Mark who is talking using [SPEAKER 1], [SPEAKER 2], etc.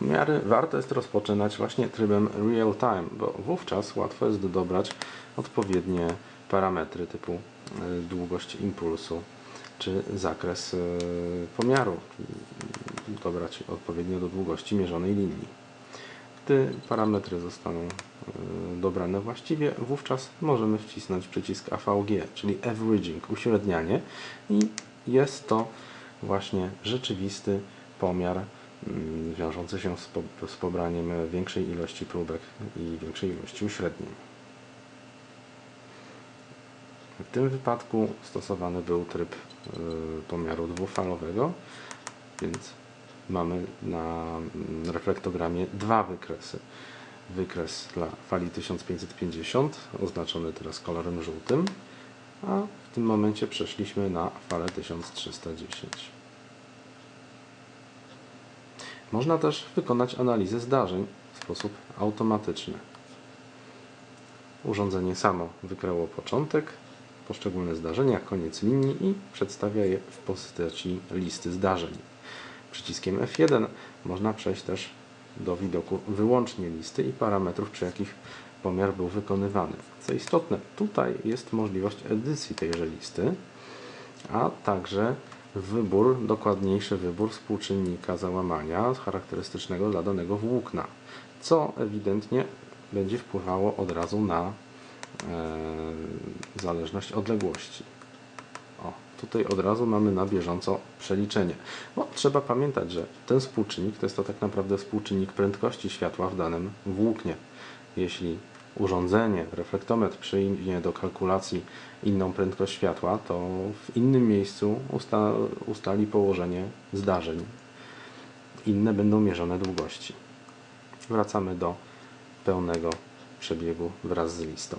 [SPEAKER 1] Pomiary warto jest rozpoczynać właśnie trybem real time, bo wówczas łatwo jest dobrać odpowiednie parametry typu y, długość impulsu czy zakres y, pomiaru, dobrać odpowiednio do długości mierzonej linii. Gdy parametry zostaną y, dobrane właściwie, wówczas możemy wcisnąć przycisk AVG, czyli Averaging, uśrednianie i jest to właśnie rzeczywisty pomiar mm, wiążący się z, po, z pobraniem większej ilości próbek i większej ilości uśrednień. W tym wypadku stosowany był tryb y, pomiaru dwufalowego, więc mamy na mm, reflektogramie dwa wykresy. Wykres dla fali 1550, oznaczony teraz kolorem żółtym, a w tym momencie przeszliśmy na falę 1310. Można też wykonać analizę zdarzeń w sposób automatyczny. Urządzenie samo wykryło początek, poszczególne zdarzenia, koniec linii i przedstawia je w postaci listy zdarzeń. Przyciskiem F1 można przejść też do widoku wyłącznie listy i parametrów, przy jakich pomiar był wykonywany. Co istotne, tutaj jest możliwość edycji tejże listy, a także wybór, dokładniejszy wybór współczynnika załamania charakterystycznego dla danego włókna, co ewidentnie będzie wpływało od razu na e, zależność odległości. O, tutaj od razu mamy na bieżąco przeliczenie. Bo trzeba pamiętać, że ten współczynnik to jest to tak naprawdę współczynnik prędkości światła w danym włóknie. Jeśli urządzenie, reflektometr przyjmie do kalkulacji inną prędkość światła, to w innym miejscu usta ustali położenie zdarzeń. Inne będą mierzone długości. Wracamy do pełnego przebiegu wraz z listą.